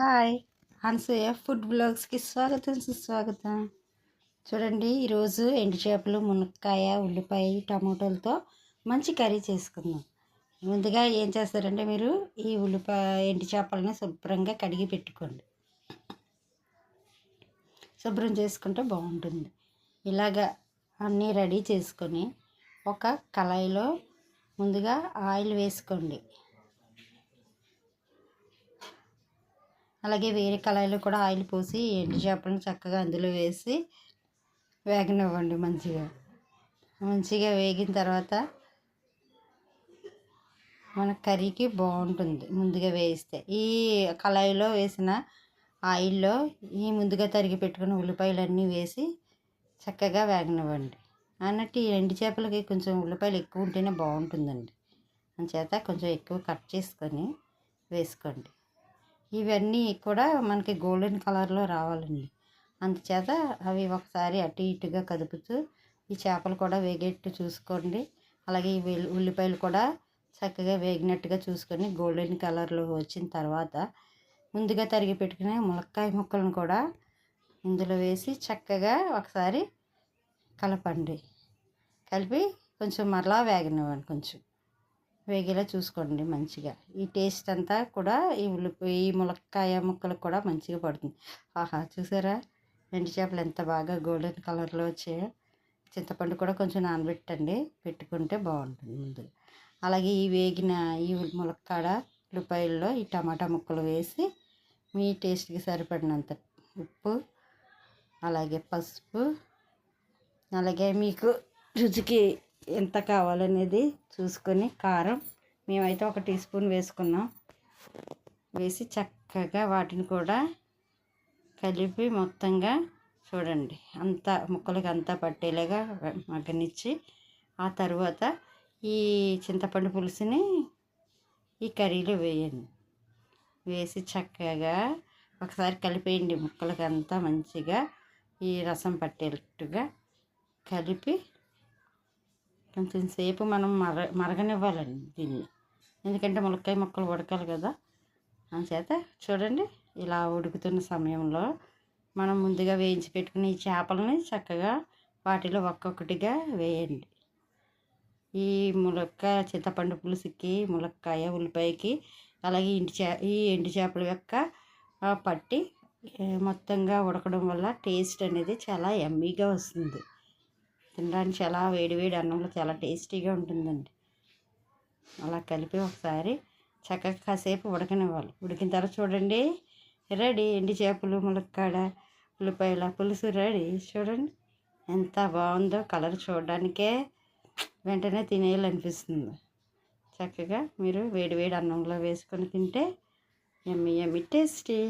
Hi Anasuya food బ్లాగ్స్కి స్వాగతం సుస్వాగతం. చూడండి ఈరోజు ఎండు చేపలు మునక్కాయ ఉల్లిపాయ టమాటోలతో మంచి కర్రీ చేసుకుందాం. ముందుగా ఏం చేస్తారంటే మీరు ఈ ఉల్లిపాయ ఎండు చేపలని శుభ్రంగా కడిగి పెట్టుకోండి. శుభ్రం చేసుకుంటే బాగుంటుంది. ఇలాగా అన్నీ రెడీ చేసుకొని ఒక కళాయిలో ముందుగా ఆయిల్ వేసుకోండి. అలాగే వేరే కళాయిలో కూడా ఆయిల్ పోసి ఎండు చేపలను చక్కగా అందులో వేసి వేగనివ్వండి మంచిగా. మంచిగా వేగిన తర్వాత మన కర్రీకి బాగుంటుంది ముందుగా వేస్తే ఈ కళాయిలో వేసిన ఆయిల్లో ఈ ముందుగా తరిగి పెట్టుకున్న ఉల్లిపాయలన్నీ వేసి చక్కగా వేగనివ్వండి. అన్నట్టు ఈ ఎండు చేపలకి కొంచెం ఉల్లిపాయలు ఎక్కువ ఉంటేనే బాగుంటుందండి. అందుచేత కొంచెం ఎక్కువ కట్ చేసుకొని వేసుకోండి. ఇవన్నీ కూడా మనకి గోల్డెన్ కలర్లో రావాలండి. అందుచేత అవి ఒకసారి అటు ఇటుగా కదుపుతూ ఈ చేపలు కూడా వేగేట్టు చూసుకోండి. అలాగే ఈ ఉల్లిపాయలు కూడా చక్కగా వేగినట్టుగా చూసుకొని గోల్డెన్ కలర్లో వచ్చిన తర్వాత ముందుగా తరిగి పెట్టుకునే ములక్కాయ ముక్కలను కూడా ఇందులో వేసి చక్కగా ఒకసారి కలపండి. కలిపి కొంచెం మరలా వేగనివ్వండి కొంచెం. వేగేలా చూసుకోండి మంచిగా. ఈ టేస్ట్ అంతా కూడా ఈ ఉల్లిపాయ ఈ ములక్కాయ ముక్కలకు కూడా మంచిగా పడుతుంది. ఆహా చూసారా? ఎండు చేపలు ఎంత బాగా గోల్డెన్ కలర్లో వచ్చాయో. చింతపండు కూడా కొంచెం నానబెట్టండి. పెట్టుకుంటే బాగుంటుంది ముందు. అలాగే ఈ వేగిన ఈ ములక్కాడ ఉల్లిపాయల్లో ఈ టమాటా ముక్కలు వేసి మీ టేస్ట్కి సరిపడినంత ఉప్పు అలాగే పసుపు అలాగే మీకు రుచికి ఎంత కావాలనేది చూసుకొని కారం మేమైతే ఒక టీ స్పూన్ వేసుకున్నాం. వేసి చక్కగా వాటిని కూడా కలిపి మొత్తంగా చూడండి. అంతా ముక్కలకి అంతా పట్టేలాగా మగ్గనిచ్చి ఆ తర్వాత ఈ చింతపండు పులుసుని ఈ కర్రీలో వేయండి. వేసి చక్కగా ఒకసారి కలిపేయండి ముక్కలకి అంతా మంచిగా ఈ రసం పట్టేటట్టుగా కలిపి కొంచెం సేపు మనం మర మరగనివ్వాలండి దీన్ని. ఎందుకంటే ములక్కాయ ముక్కలు ఉడకాలి కదా. అందుచేత చూడండి ఇలా ఉడుకుతున్న సమయంలో మనం ముందుగా వేయించి పెట్టుకున్న ఈ చేపలని చక్కగా వాటిలో ఒక్కొక్కటిగా వేయండి. ఈ ములక్కాయ చింతపండు పులుసుకి ములక్కాయ ఉల్లిపాయకి అలాగే ఇంటి చే ఈ ఎండు చేపల యొక్క పట్టి మొత్తంగా ఉడకడం వల్ల టేస్ట్ అనేది చాలా ఎమ్మీగా వస్తుంది. తినడానికి చాలా వేడివేడి అన్నంలో చాలా టేస్టీగా ఉంటుందండి. అలా కలిపి ఒకసారి చక్కగా కాసేపు ఉడకనివ్వాలి. ఉడికిన తర్వాత చూడండి. రెడీ ఎండి చేపలు ములక్కాడ ఉల్లిపాయల పులుసు రెడీ. చూడండి. ఎంత బాగుందో కలర్ చూడడానికే వెంటనే తినేయాలనిపిస్తుంది. చక్కగా మీరు వేడి వేడి అన్నంలో వేసుకొని తింటే ఎమ్మి ఎమ్మి టేస్టీ.